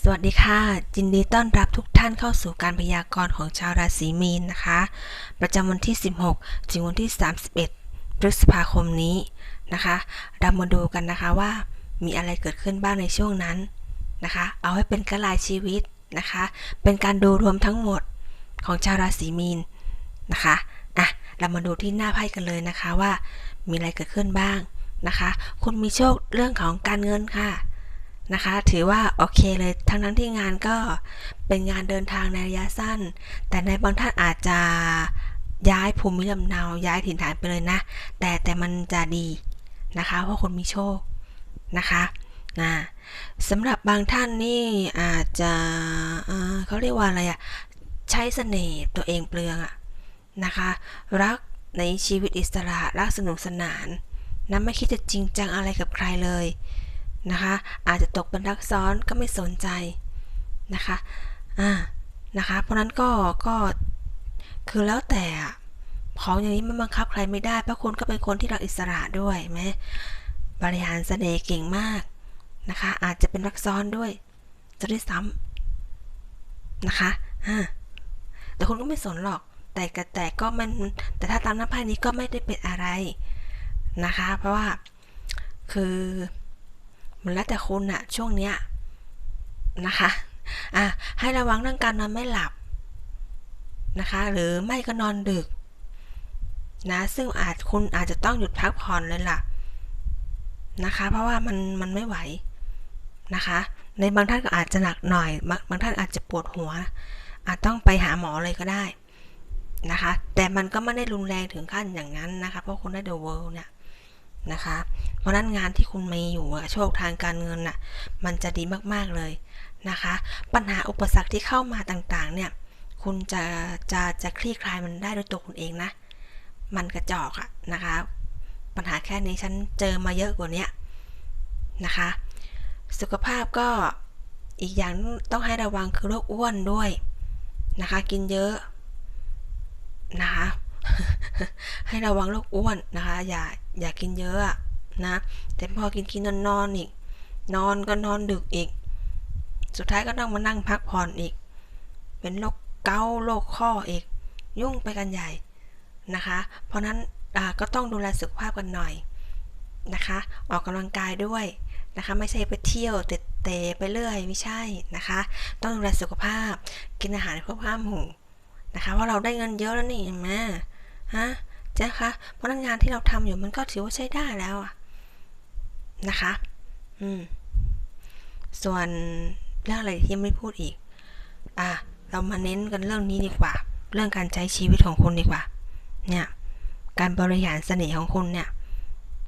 สวัสดีค่ะยินดีต้อนรับทุกท่านเข้าสู่การพยากรณ์ของชาวราศีมีนนะคะ ประจำวันที่ 16 ถึงวันที่ 31 พฤษภาคมนี้นะคะ เรามาดูกันนะคะว่ามีอะไรเกิดขึ้นบ้างในช่วงนั้นนะคะ เอาให้เป็นกระลายชีวิตนะคะ เป็นการดูรวมทั้งหมดของชาวราศีมีนนะคะอะเรามาดูที่หน้าไพ่กันเลยนะคะว่ามีอะไรเกิดขึ้นบ้างนะคะ คุณมีโชคเรื่องของการเงินค่ะ นะคะ ถือว่าโอเคเลยทั้งนั้นที่งานก็เป็นงานเดินทางในระยะสั้น แต่ในบางท่านอาจจะย้ายภูมิลำเนาย้ายถิ่นฐานไปเลยนะ แต่แต่มันจะดีนะคะ เพราะคนมีโชคนะคะนะสำหรับบางท่านนี่อาจจะเขาเรียกว่าอะไรอะใช้เสน่ห์ตัวเองเปลืองอะนะคะ รักในชีวิตอิสระรักสนุกสนานนะไม่คิดจะจริงจังอะไรกับใครเลย นะคะ อาจจะตกเป็นรักซ้อนก็ไม่สนใจนะคะอ่านะคะ เพราะนั้นก็ก็คือแล้วแต่ของอย่างนี้มันบังคับใครไม่ได้เพราะคุณก็เป็นคนที่รักอิสระด้วยไหมบริหารเสน่ห์เก่งมากนะคะ อาจจะเป็นรักซ้อนด้วย จะได้ซ้ำนะคะอ่าแต่คุณก็ไม่สนหรอก แต่แต่ก็มันแต่ถ้าตามหน้าไพ่นี้ก็ไม่ได้เป็นอะไรนะคะ เพราะว่าคือ มันแล้วแต่คุณอะช่วงเนี้ยนะคะอะให้ระวังเรื่องการนอนไม่หลับนะคะ หรือไม่ก็นอนดึกนะซึ่งอาจคุณอาจจะต้องหยุดพักผ่อนเลยล่ะนะคะ เพราะว่ามันมันไม่ไหวนะคะ ในบางท่านก็อาจจะหนักหน่อย บางบางท่านอาจจะปวดหัว อาจต้องไปหาหมอเลยก็ได้นะคะ แต่มันก็ไม่ได้รุนแรงถึงขั้นอย่างนั้นนะคะ เพราะคุณได้เดอะเวิลด์เนี่ย นะคะ เพราะนั้นงานที่คุณมีอยู่โชคทางการเงินน่ะมันจะดีมากๆเลยนะคะ ปัญหาอุปสรรคที่เข้ามาต่างๆ เนี่ย คุณจะจะจะคลี่คลายมันได้ด้วยตัวคุณเองนะ มันกระจอกอะนะคะ ปัญหาแค่นี้ฉันเจอมาเยอะกว่านี้นะคะ สุขภาพก็อีกอย่างต้องให้ระวังคือโรคอ้วนด้วยนะคะ กินเยอะนะคะ ให้ระวังโรคอ้วนนะคะ อย่าอย่ากินเยอะนะ แต่พอกินกินนอนนอนอีก นอนก็นอนดึกอีก สุดท้ายก็ต้องมานั่งพักผ่อนอีก เป็นโรคเกาโรคข้ออีก ยุ่งไปกันใหญ่นะคะ เพราะนั้นก็ต้องดูแลสุขภาพกันหน่อยนะคะ ออกกำลังกายด้วยนะคะ ไม่ใช่ไปเที่ยวเตะไปเรื่อยไม่ใช่นะคะ ต้องดูแลสุขภาพ กินอาหารเพื่อความหูนะคะเพราะเราได้เงินเยอะแล้วนี่แม่ฮะ เจ้าคะ เพราะงานที่เราทำอยู่มันก็ถือว่าใช้ได้แล้วอะนะคะ อืม ส่วนเรื่องอะไรที่ไม่พูดอีก อะ เรามาเน้นกันเรื่องนี้ดีกว่า เรื่องการใช้ชีวิตของคุณดีกว่า เนี่ย การบริหารเสน่ห์ของคุณเนี่ย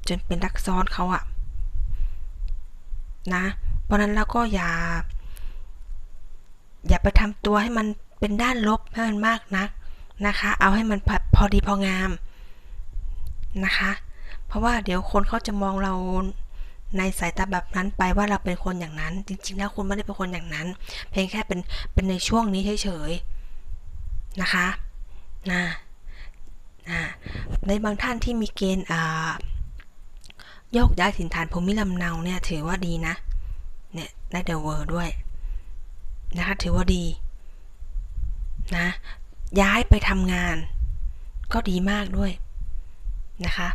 จนเป็นรักซ้อนเขาอะนะ เพราะนั้นแล้วก็อย่า อย่าไปทำตัวให้มันเป็นด้านลบให้มันมากนักนะคะ เอาให้มันพอดีพองาม นะคะ เพราะว่าเดี๋ยวคนเขาจะมองเราในสายตาแบบนั้นไปว่าเราเป็นคนอย่างนั้น จริง ๆ แล้วคุณไม่ได้เป็นคนอย่างนั้น เพียงแค่เป็นเป็นในช่วงนี้เฉยๆนะคะนะนะในบางท่านที่มีเกณฑ์โยกย้ายถิ่นฐานภูมิลำเนาเนี่ยถือว่าดีนะเนี่ยได้เดอะเวิร์ด้วยนะคะถือว่าดีนะย้ายไปทำงาน ก็ดีมากด้วย นะคะ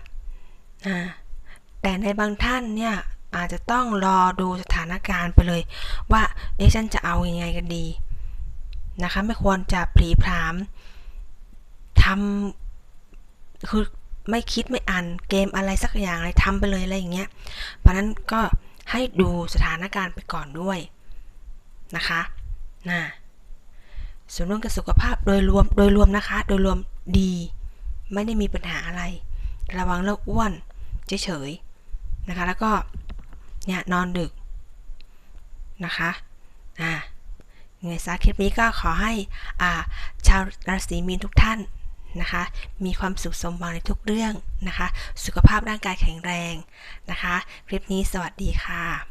แต่ในบางท่านเนี่ยอาจจะต้องรอดูสถานการณ์ไปเลย ว่าเอ๊ะฉันจะเอาอยัางไงกันดีนะคะ ไม่ควรจะปรีพรามทำคือไม่คิดไม่อ่านเกมอะไรสักอย่างอะไรทำไปเลยอะไรอย่างเงี้ย เพราะนั้นก็ให้ดูสถานการณ์ไปก่อนด้วยนะคะนะส่วนเรื่องกับสุขภาพโดยรวมโดยรวมนะคะ โดยรวมดี ไม่ได้มีปัญหาอะไร ระวังโรคอ้วนเฉยๆนะคะ แล้วก็เนี่ยนอนดึกนะคะอ่าไงซะคลิปนี้ก็ขอให้อ่าชาวราศีมีนทุกท่านนะคะ มีความสุขสมหวังในทุกเรื่องนะคะ สุขภาพร่างกายแข็งแรงนะคะ คลิปนี้สวัสดีค่ะ